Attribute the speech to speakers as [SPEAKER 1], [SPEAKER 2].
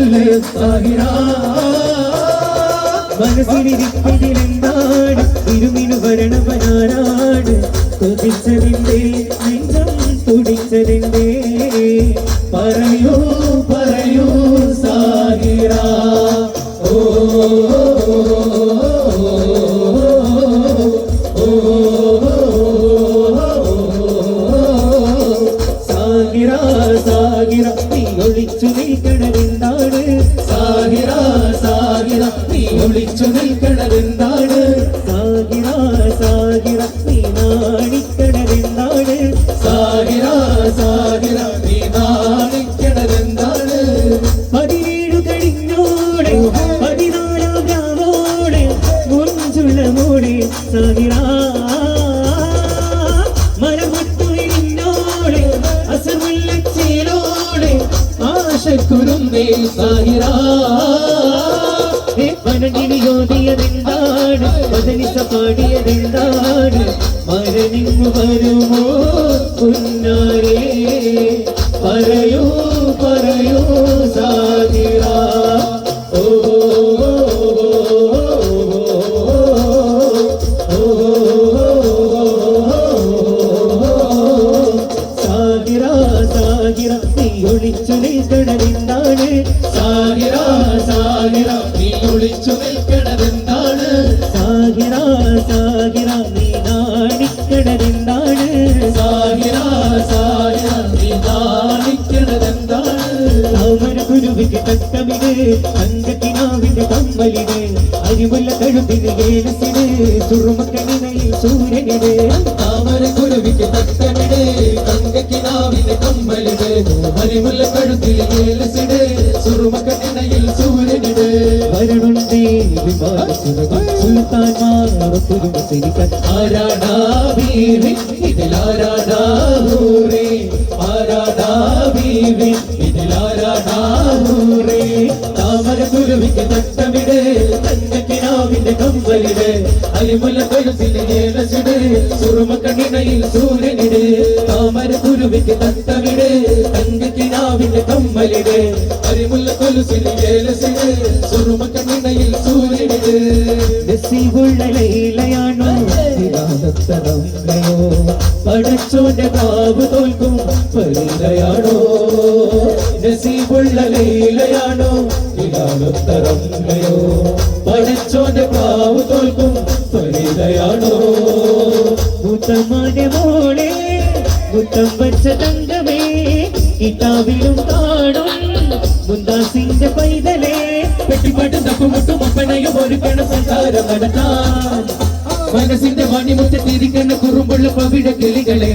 [SPEAKER 1] ചൊല്ല് സാഹിറ
[SPEAKER 2] മനസ്സിലിരിപ്പതിലെന്താണ് ഇരുമിനു വരണവനാരാണ്? കൊതിച്ചതിന്റെ നെഞ്ചം തുടിച്ചതിന്റെ
[SPEAKER 1] പറയൂ പറയൂ സാഹിറ. ഓ
[SPEAKER 2] സാഗിറ സാഗിറ നീ ഒളിച്ചു
[SPEAKER 1] നിൽക്കണതെന്താണ്
[SPEAKER 2] സാഗിറ സാഗിറ നീ നാണിക്കണമെന്താണ്
[SPEAKER 1] സാഹിറ സാഹിറ നീ നാണിക്കണതെന്താണ്
[SPEAKER 2] പതിനേഴു കഴിഞ്ഞോടെ പതിനാലാം രാവോടെ മുഞ്ചുള്ള മോടെ അസമുല്ലച്ചേലോടെ
[SPEAKER 1] ആശക്കുരുന്നേ സാഹിറ
[SPEAKER 2] വനകിളിയോതിയതെന്താണ് വദനിസ പാടിയതെന്താണ് മരണിങ്ങു വരുമോ പുന്നാരേ?
[SPEAKER 1] പറയൂ പറയൂ സാഹിറ
[SPEAKER 2] സാഗിറ നീ ഒളിച്ചു നിൽക്കണമെന്താണ്
[SPEAKER 1] സാഹിറ സാഹിറ നീ ഒളിച്ചു നിൽക്കണതെന്താണ്
[SPEAKER 2] സാഗിറ സാഗിറ നീ നാണിക്കണമെന്താണ്
[SPEAKER 1] സാഹിറ സാഹിറ നീ നാണിക്കണതെന്താണ്
[SPEAKER 2] താമര ഗുരുവിക്ക് തട്ടമിട് തങ്കക്കിനാവിന്റെ കമ്മലിട് അരിമുല്ല കഴുത്തിന് ഏലസിന് സുറുമക്കണിനയിൽ സൂര്യനിട്.
[SPEAKER 1] താമര കുരുവിക്ക് തട്ടമിട് തങ്കക്കിനാവിന്റെ കമ്മലിട് മരിമുല്ല കഴുത്തിൽ ഏലസിട് സുറുമക്കണ്ണയിൽ സൂര്യനിട്.
[SPEAKER 2] വരണുണ്ടേ വിമാനസുരകൾ സുൽത്താൻമാർ സിരിക്കാൻ
[SPEAKER 1] ആരാടാ ബീവി? ഇതിലാരാടാ ഹൂറേ? ആരാടാ ബീവി? ഇതിലാരാടാ ഹൂറേ? താമര കുരുവിക്ക് തട്ടമിട് അരിമുല കഴുത്തിൽ ഏലസിട് സുറുമക്കണ്ണിണയിൽ സൂര്യനിട് താമര കുരുവിക്ക് തട്ടമിട് തങ്കക്കിനാവിന്റെ കമ്മലിട് അരിമുല്ല കൊലുസിൽ ഏലസിട് സുറുമക്കണ്ണിണയിൽ സൂര്യനിട്
[SPEAKER 2] ലൈലയാണോ ോ
[SPEAKER 1] പടച്ചോന്റെ താവ് തോൽക്കും പരിലയാണോ നസീബുള്ള ലൈലയാണോ ഇലാലത്തരങ്ങയോ പഠിച്ചോന്റെ കാവ് തോൽക്കും പരിതയാണോ
[SPEAKER 2] മുത്തമ്മാന്റെ മോളെ മുത്തം വച്ച തങ്കമേ കിതാബിലും കാണും മുന്താസിന്റെ പൈതലേ.
[SPEAKER 1] പെട്ടിപ്പാട്ടും തപ്പുമുട്ടും ഒപ്പനയും ഒരുക്കണ സഞ്ചാരം നടത്താൻ മനസ്സിന്റെ മണിമുറ്റത്തിരിക്കുന്ന കുറുമ്പുള്ള പവിഴ കിളികളെ